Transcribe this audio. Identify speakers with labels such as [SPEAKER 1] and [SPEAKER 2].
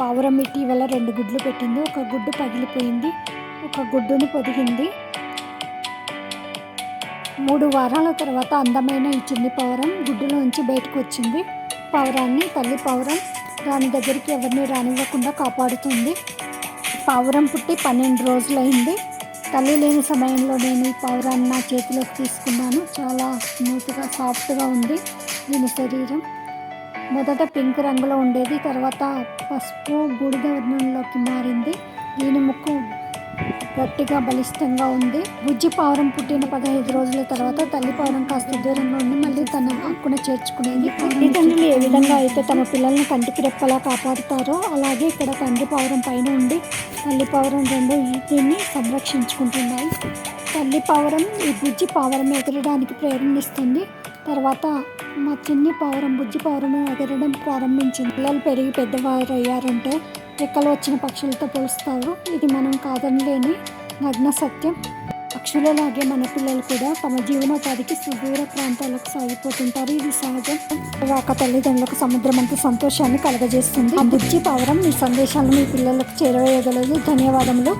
[SPEAKER 1] పావురం ఇటీవల రెండు గుడ్లు పెట్టింది. ఒక గుడ్డు పగిలిపోయింది. ఒక గుడ్డుని పొదిగింది. మూడు వారాల తర్వాత అందమైన ఈ చిన్ని పావురం గుడ్డులోంచి బయటకు వచ్చింది. పావురాన్ని తల్లి పావురం దాని దగ్గరికి ఎవరిని రానివ్వకుండా కాపాడుతుంది. పావురం పుట్టి పన్నెండు రోజులైంది. తల్లి లేని సమయంలో నేను ఈ పావురాన్ని నా చేతిలోకి తీసుకున్నాను. చాలా స్మూత్గా సాఫ్ట్గా ఉంది. దీని శరీరం మొదట పింక్ రంగులో ఉండేది తర్వాత పసుపు బూడిద వర్ణంలోకి మారింది. దీని ముక్కు గట్టిగా బలిష్టంగా ఉంది. బుజ్జి పావురం పుట్టిన పదహైదు రోజుల తర్వాత తల్లి పావురం కాస్త దూరంగా ఉండి మళ్ళీ తన హక్కున చేర్చుకునేది. తల్లిదండ్రులు ఏ విధంగా అయితే తమ పిల్లల్ని కంటికి రెప్పలా కాపాడుతారో అలాగే ఇక్కడ తండ్రి పావురం పైన ఉండి తల్లి పావురం రెండు దీన్ని సంరక్షించుకుంటున్నాయి. తల్లి పావురం ఈ బుజ్జి పావురం ఎగరడానికి ప్రేరణిస్తుంది తర్వాత మా చిన్ని పావురం బుజ్జి పావురం ఎగరడం ప్రారంభించింది. పిల్లలు పెరిగి పెద్దవారు అయ్యారంటే రెక్కలు వచ్చిన పక్షులతో పోలుస్తారు. ఇది మనం కాదనలేని నగ్న సత్యం. పక్షులలాగే మన పిల్లలు కూడా తమ జీవనోపాధికి సుదూర ప్రాంతాలకు సాగిపోతుంటారు. ఇది సహజం. రాక తల్లిదండ్రులకు సముద్రం అంత సంతోషాన్ని కలగజేస్తుంది. ఆ బుజ్జి పావురం మీ సందేశాలను మీ పిల్లలకు చేరవేయగలదు. ధన్యవాదములు.